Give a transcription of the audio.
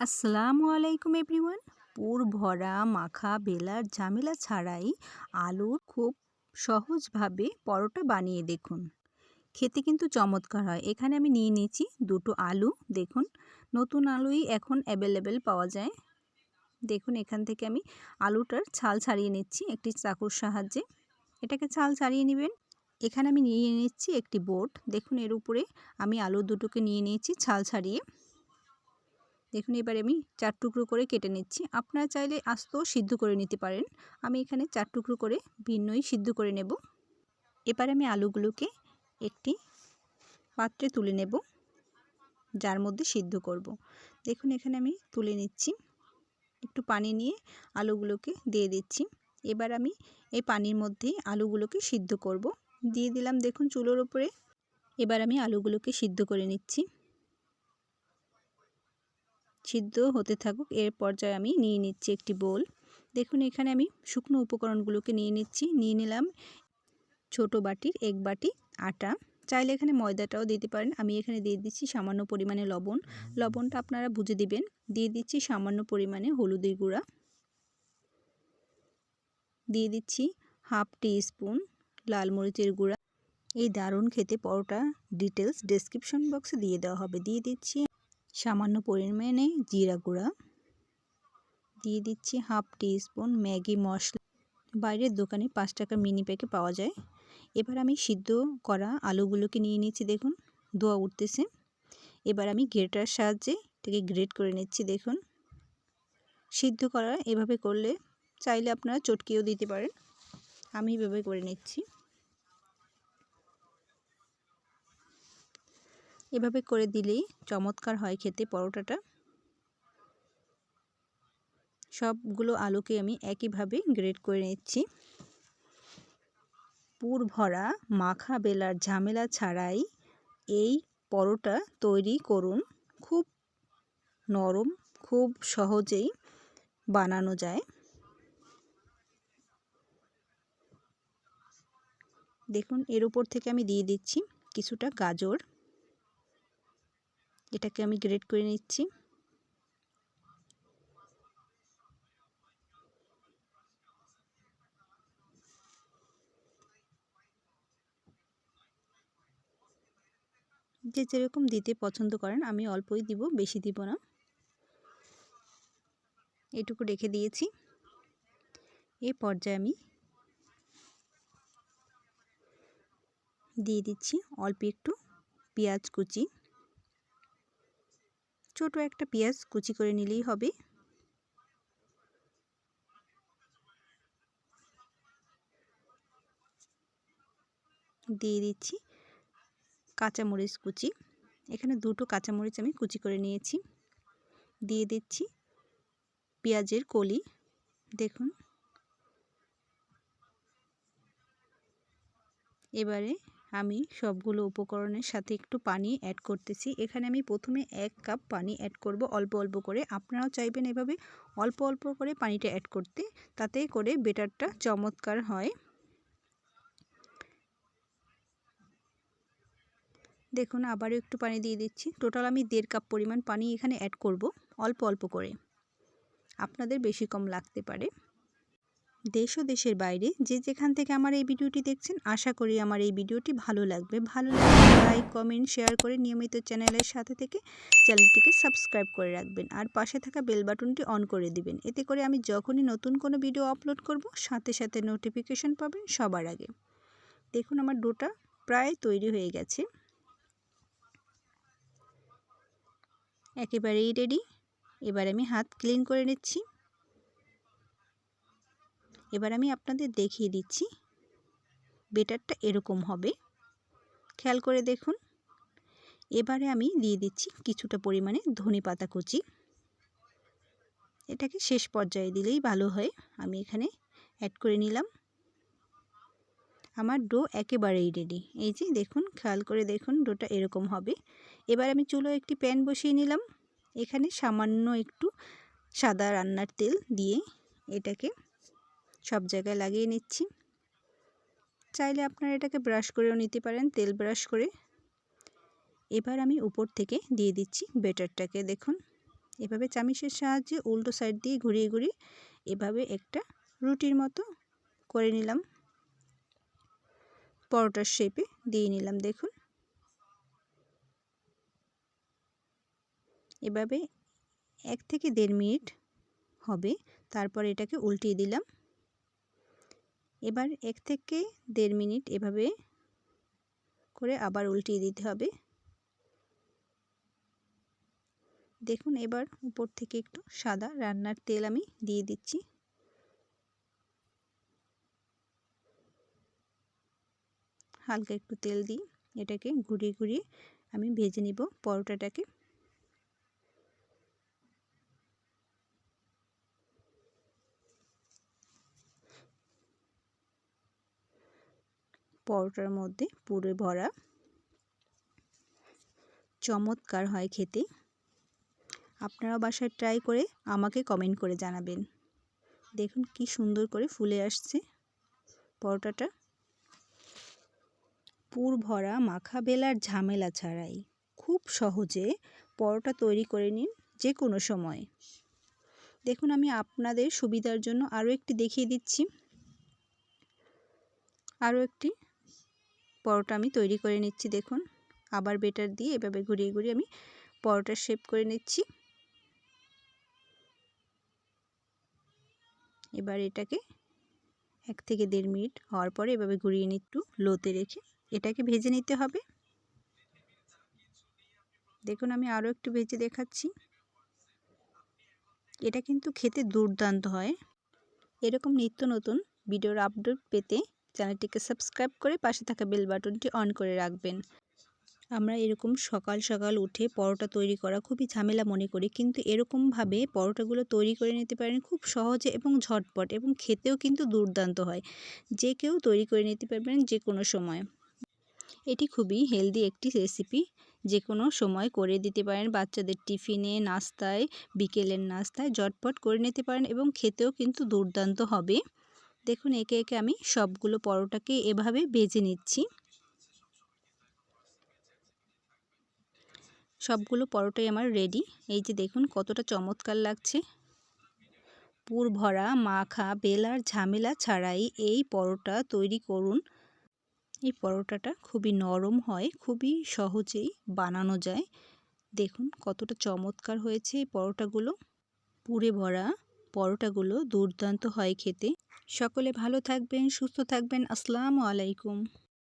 আসসালামু আলাইকুম এভরিওয়ান। পুর, ভরা, মাখা, বেলার ঝামেলা ছাড়াই আলুর খুব সহজভাবে পরোটা বানিয়ে দেখুন। খেতে কিন্তু চমৎকার হয়। এখানে আমি নিয়ে নিয়েছি দুটো আলু, দেখুন। নতুন আলুই এখন অ্যাভেলেবেল পাওয়া যায়। দেখুন, এখান থেকে আমি আলুটার ছাল ছাড়িয়ে নিচ্ছি একটি চাকুর সাহায্যে। এটাকে ছাল ছাড়িয়ে নেবেন। এখানে আমি নিয়ে নিচ্ছি একটি বোট। দেখুন, এর উপরে আমি আলু দুটোকে নিয়ে নিয়েছি ছাল ছাড়িয়ে। দেখুন, এবার আমি চার টুকরো করে কেটে নিচ্ছি। আপনারা চাইলে আস্তেও সিদ্ধ করে নিতে পারেন। আমি এখানে চার টুকরো করে ভিন্নই সিদ্ধ করে নেব। এবার আমি আলুগুলোকে একটি পাত্রে তুলে নেব, যার মধ্যে সিদ্ধ করব। দেখুন, এখানে আমি তুলে নিচ্ছি। একটু পানি নিয়ে আলুগুলোকে দিয়ে দিচ্ছি। এবার আমি এই পানির মধ্যেই আলুগুলোকে সিদ্ধ করব। দিয়ে দিলাম, দেখুন, চুলোর ওপরে। এবার আমি আলুগুলোকে সিদ্ধ করে নিচ্ছি। সিদ্ধ হতে থাকুক, এর পর্যায়ে আমি নিয়ে নিচ্ছি একটি বোল। দেখুন, এখানে আমি শুকনো উপকরণগুলোকে নিয়ে নিচ্ছি। নিয়ে নিলাম ছোট বাটির এক বাটি আটা। চাইলে এখানে ময়দাটাও দিতে পারেন। আমি এখানে দিয়ে দিচ্ছি সামান্য পরিমাণে লবণ। লবণটা আপনারা বুঝে দিবেন। দিয়ে দিচ্ছি সামান্য পরিমাণে হলুদের গুঁড়া। দিয়ে দিচ্ছি হাফ টি স্পুন লাল মরিচের গুঁড়া। এই দারুণ খেতে পরোটা ডিটেলস ডেসক্রিপশন বক্সে দিয়ে দেওয়া হবে। দিয়ে দিচ্ছি সামান্য পরিমাণে জিরা গুঁড়া। দিয়ে দিচ্ছি হাফ টি স্পুন ম্যাগি মশলা। বাইরের দোকানে পাঁচ টাকা মিনি প্যাকে পাওয়া যায়। এবার আমি সিদ্ধ করা আলুগুলোকে নিয়ে নিচ্ছি, দেখুন। দোয়া উঠতেছে। এবার আমি গ্রেটার সাহায্যে এটাকে গ্রেট করে নিচ্ছি, দেখুন। সিদ্ধ করা এভাবে করলে চাইলে আপনারা চটকিও দিতে পারেন। আমি এভাবে করে নিচ্ছি। এভাবে করে দিলেই চমৎকার হয় খেতে পরোটাটা। সবগুলো আলুকে আমি একইভাবে গ্রেড করে নিচ্ছি। পুর ভরা, মাখা বেলার ঝামেলা ছাড়াই এই পরোটা তৈরি করুন। খুব নরম, খুব সহজেই বানানো যায়। দেখুন, এর উপর থেকে আমি দিয়ে দিচ্ছি কিছুটা গাজর। এটাকে আমি গ্রেড করে নিচ্ছি। যে যেরকম দিতে পছন্দ করেন, আমি অল্পই দিব, বেশি দিব না। এটুকু রেখে দিয়েছি। এই পর্যায়ে আমি দিয়ে দিচ্ছি অল্প একটু পেঁয়াজ কুচি। ছোট একটা পেঁয়াজ কুচি করে নিলেই হবে। দিয়ে দিচ্ছি কাঁচামরিচ কুচি। এখানে দুটো কাঁচামরিচ আমি কুচি করে নিয়েছি। দিয়ে দিচ্ছি পেঁয়াজের কলি। দেখুন। এবারে আমি সবগুলো উপকরণের সাথে একটু পানি অ্যাড করতেছি। এখানে আমি প্রথমে এক কাপ পানি অ্যাড করব অল্প অল্প করে। আপনারাও চাইবেন এভাবে অল্প অল্প করে পানিটা অ্যাড করতে, তাতে করে বেটারটা চমৎকার হয়। দেখুন, আবারও একটু পানি দিয়ে দিচ্ছি। টোটাল আমি দেড় কাপ পরিমাণ পানি এখানে অ্যাড করব অল্প অল্প করে। আপনাদের বেশি কম লাগতে পারে। দেশ ও দেশের বাইরে যে যেখান থেকে আমার এই ভিডিওটি দেখছেন, আশা করি আমার এই ভিডিওটি ভালো লাগবে। ভালো লাগলে লাইক কমেন্ট শেয়ার করে নিয়মিত চ্যানেলের সাথে থেকে চ্যানেলটিকে সাবস্ক্রাইব করে রাখবেন আর পাশে থাকা বেল বাটনটি অন করে দিবেন। এতে করে আমি যখনই নতুন কোনো ভিডিও আপলোড করব, সাথে সাথে নোটিফিকেশন পাবেন সবার আগে। দেখুন আমার ডোটা প্রায় তৈরি হয়ে গেছে। একেবারেই রেডি এবার আমি হাত ক্লিন করে নিচ্ছি। এবার আমি আপনাদের দেখিয়ে দিচ্ছি। বেটারটা এরকম হবে। খেয়াল করে দেখুন। এবারে আমি দিয়ে দিচ্ছি কিছুটা পরিমাণে ধনে পাতা কুচি। এটাকে শেষ পর্যায়ে দিলেই ভালো হয়। আমি এখানে অ্যাড করে নিলাম। আমার ডো একেবারেই রেডি এই যে দেখুন, খেয়াল করে দেখুন ডোটা এরকম হবে। এবার আমি চুলো একটি প্যান বসিয়ে নিলাম। এখানে সামান্য একটু সাদা রান্নার তেল দিয়ে এটাকে সব জায়গায় লাগিয়ে নিচ্ছি। চাইলে আপনারা এটাকে ব্রাশ করেও নিতে পারেন, তেল ব্রাশ করে। এবার আমি উপর থেকে দিয়ে দিচ্ছি বেটারটাকে দেখুন। এভাবে চামিচের সাহায্যে উল্টো সাইড দিয়ে ঘুরিয়ে ঘুরিয়ে এভাবে একটা রুটির মতো করে নিলাম। পরোটার শেপে দিয়ে নিলাম, দেখুন। এভাবে এক থেকে দেড় মিনিট হবে। তারপর এটাকে উল্টিয়ে দিলাম। এবার এক থেকে দেড় মিনিট এভাবে করে আবার উল্টিয়ে দিতে হবে। দেখুন, এবার উপর থেকে একটু সাদা রান্নার তেল আমি দিয়ে দিচ্ছি। হালকা একটু তেল দিই এটাকে ঘুরিয়ে ঘুরিয়ে আমি ভেজে নিব পরোটাটাকে। পরোটার মধ্যে পুরে ভরা চমৎকার হয় খেতে। আপনারা বাসায় ট্রাই করে আমাকে কমেন্ট করে জানাবেন। দেখুন কি সুন্দর করে ফুলে আসছে পরোটাটা। পুর ভরা মাখা বেলার ঝামেলা ছাড়াই খুব সহজে পরোটা তৈরি করে নিন যে কোনো সময়। দেখুন আমি আপনাদের সুবিধার জন্য আরও একটি দেখিয়ে দিচ্ছি। আরও একটি পরোটা আমি তৈরি করে নিচ্ছি, দেখুন। আবার বেটার দিয়ে এভাবে ঘুরিয়ে ঘুরিয়ে আমি পরোটার শেপ করে নিচ্ছি। এবার এটাকে এক থেকে দেড় মিনিট হওয়ার পরে এভাবে ঘুরিয়ে নিই একটু লোতে রেখে এটাকে ভেজে নিতে হবে। দেখুন, আমি আরও একটু ভেজে দেখাচ্ছি। এটা কিন্তু খেতে দুর্দান্ত হয়। এরকম নিত্য নতুন ভিডিওর আপডেট পেতে চ্যানেলটিকে সাবস্ক্রাইব করে পাশে থাকা বেল বাটনটি অন করে রাখবেন। আমরা এরকম সকাল সকাল উঠে পরোটা তৈরি করা খুবই ঝামেলা মনে করি, কিন্তু এরকমভাবে পরোটাগুলো তৈরি করে নিতে পারেন খুব সহজে এবং ঝটপট এবং খেতেও কিন্তু দুর্দান্ত হয়। যে কেউ তৈরি করে নিতে পারবেন যে কোনো সময়। এটি খুবই হেলদি একটি রেসিপি। যে কোনো সময় করে দিতে পারেন বাচ্চাদের টিফিনে, নাস্তায়, বিকেলের নাস্তায় ঝটপট করে নিতে পারেন এবং খেতেও কিন্তু দুর্দান্ত হবে। দেখুন, একে একে আমি সবগুলো পরোটাকে এভাবে বেজে নিচ্ছি। সবগুলো পরোটাই আমার রেডি এই যে দেখুন, কতটা চমৎকার লাগছে। পুর ভরা, মাখা, বেলার ঝামেলা ছাড়াই এই পরোটা তৈরি করুন। এই পরোটাটা খুবই নরম হয়, খুবই সহজেই বানানো যায়। দেখুন, কতটা চমৎকার হয়েছে এই পরোটাগুলো। পুরে ভরা পরোটাগুলো দুর্দান্ত হয় খেতে। সকলে ভালো থাকবেন সুস্থ থাকবেন। আসসালামু আলাইকুম।